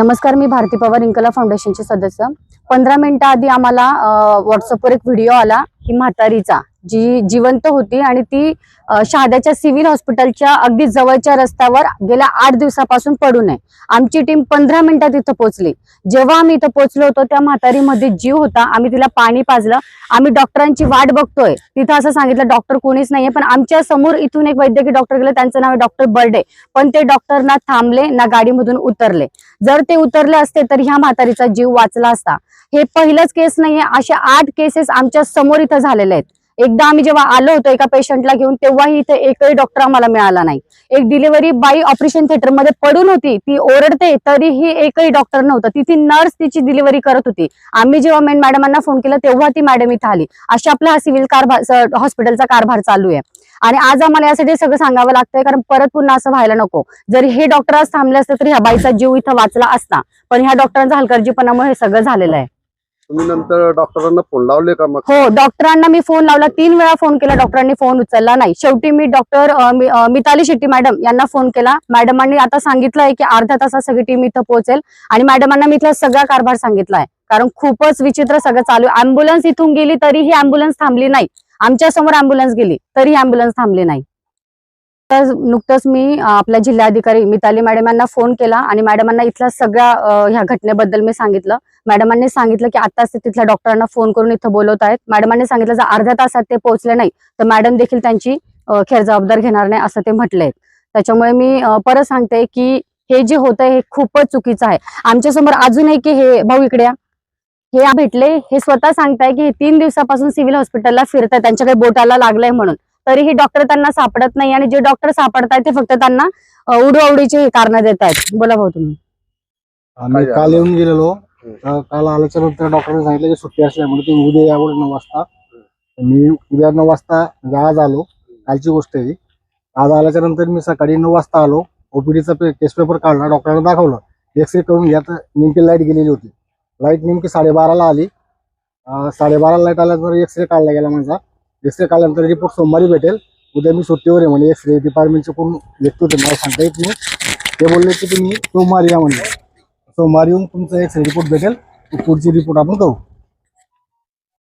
नमस्कार मी भारती पवार इंकला फाउंडेशनचे सदस्य. पंधरा मिनिटं आधी आम्हाला व्हॉट्सअपवर एक व्हिडिओ आला की म्हातारीचा. जी जिवंत होती आणि ती शहाद्याच्या सिव्हिल हॉस्पिटलच्या अगदी जवळच्या रस्त्यावर गेल्या आठ दिवसापासून पडून आहे. आमची टीम पंधरा मिनिटात इथं पोहोचली. जेव्हा आम्ही इथं पोहोचलो होतो त्या म्हातारीमध्ये जीव होता. आम्ही तिला पाणी पाजलं. आम्ही डॉक्टरांची वाट बघतोय. तिथं असं सांगितलं डॉक्टर कोणीच नाहीये. पण आमच्यासमोर इथून एक वैद्यकीय डॉक्टर गेले. त्यांचं नाव आहे डॉक्टर बर्डे. पण ते डॉक्टर ना थांबले ना गाडीमधून उतरले. जर ते उतरले असते तर ह्या म्हातारीचा जीव वाचला असता. हे पहिलंच केस नाहीये. अशा आठ केसेस आमच्यासमोर इथं झालेले आहेत. एकदा आम्ही जेव्हा आलो होतो एका पेशंटला घेऊन तेव्हाही इथे एकही डॉक्टर आम्हाला मिळाला नाही. एक डिलिव्हरी बाई ऑपरेशन थिएटरमध्ये पडून होती ती ओरडते तरीही एकही डॉक्टर नव्हतं. तिथे नर्स तिची डिलिव्हरी करत होती. आम्ही जेव्हा मेन मॅडमांना फोन केला तेव्हा ती मॅडम इथं आली. अशा आपला हा सिव्हिल कारभार हॉस्पिटलचा कारभार चालू आहे. आणि आज आम्हाला यासाठी सगळं सांगावं लागतंय कारण परत पुन्हा असं व्हायला नको. जरी हे डॉक्टर आज थांबले असते तर ह्या बाईचा जीव इथं वाचला असता. पण ह्या डॉक्टरांचा हलगर्जीपणामुळे हे सगळं झालेलं आहे. तुम्ही नंतर डॉक्टरांना फोन लावले का मग? हो डॉक्टरांना मी फोन लावला. तीन वेळा फोन केला डॉक्टरांनी फोन उचलला नाही. शेवटी मी डॉक्टर मिताली शेट्टी मॅडम यांना फोन केला. मॅडमांनी आता सांगितलंय की अर्ध्या तासात सगळी टीम इथं पोहोचेल आणि मॅडमांना मी इथला सगळा कारभार सांगितलाय कारण खूपच विचित्र सगळं चालू आहे. अँब्युलन्स इथून गेली तरीही अँब्युलन्स थांबली नाही. आमच्यासमोर अँब्युलन्स गेली तरी अँब्युलन्स थांबली नाही. तर नुकतंच मी आपल्या जिल्हाधिकारी मिताली मॅडम यांना फोन केला आणि मॅडमांना इथल्या सगळ्या ह्या घटनेबद्दल मी सांगितलं. मॅडमांनी सांगितलं की आताच ते तिथल्या डॉक्टरांना फोन करून इथं बोलवत आहेत. मॅडमांनी सांगितलं जर अर्ध्या तासात ते पोहोचले नाही तर मॅडम देखील त्यांची खेळ खेर जबाबदार घेणार नाही असं ते म्हटलंय त्याच्यामुळे मी परत सांगते की हे जे होतंय हे खूपच चुकीचं आहे. आमच्यासमोर अजूनही की हे भाऊ इकड्या हे भेटले हे स्वतः सांगताय की हे तीन दिवसापासून सिव्हिल हॉस्पिटलला फिरताय त्यांच्या काही बोटाला लागलंय म्हणून. तरीही डॉक्टर त्यांना सापडत नाही आणि जे डॉक्टर सापडतायत ते फक्त त्यांना उडवाउडीचे कारण देत आहेत बोला भाऊ तुम्ही. आम्ही काल? येऊन गेलेलो. काल आल्याच्यानंतर डॉक्टरने सांगितलं की सुट्टी असल्यामुळे तुम्ही उद्या यावर नऊ वाजता. मी उद्या नऊ वाजता आज आलो. कालची गोष्ट आहे ही. आज आल्याच्यानंतर मी सकाळी नऊ वाजता आलो. ओपीडीचा टेस्ट पेपर काढला. डॉक्टरांना दाखवलं. एक्सरे करून घ्या तर नेमकी लाइट गेलेली होती. लाइट नेमकी साडेबाराला आली. साडेबाराला लाइट आल्यानंतर एक्सरे काढला गेला माझा. एक्सरे काढल्यानंतर रिपोर्ट सोमवारी भेटेल. उद्या मी सुट्टीवर आहे म्हणजे एक्सरे डिपार्टमेंटचे कोण व्यक्ती होते मला सांगता येत नाही. ते बोलले की तुम्ही सोमवारी या म्हणजे सोमवारी येऊन तुमचा एक्सरे रिपोर्ट भेटेल. पुढची रिपोर्ट आपण करू.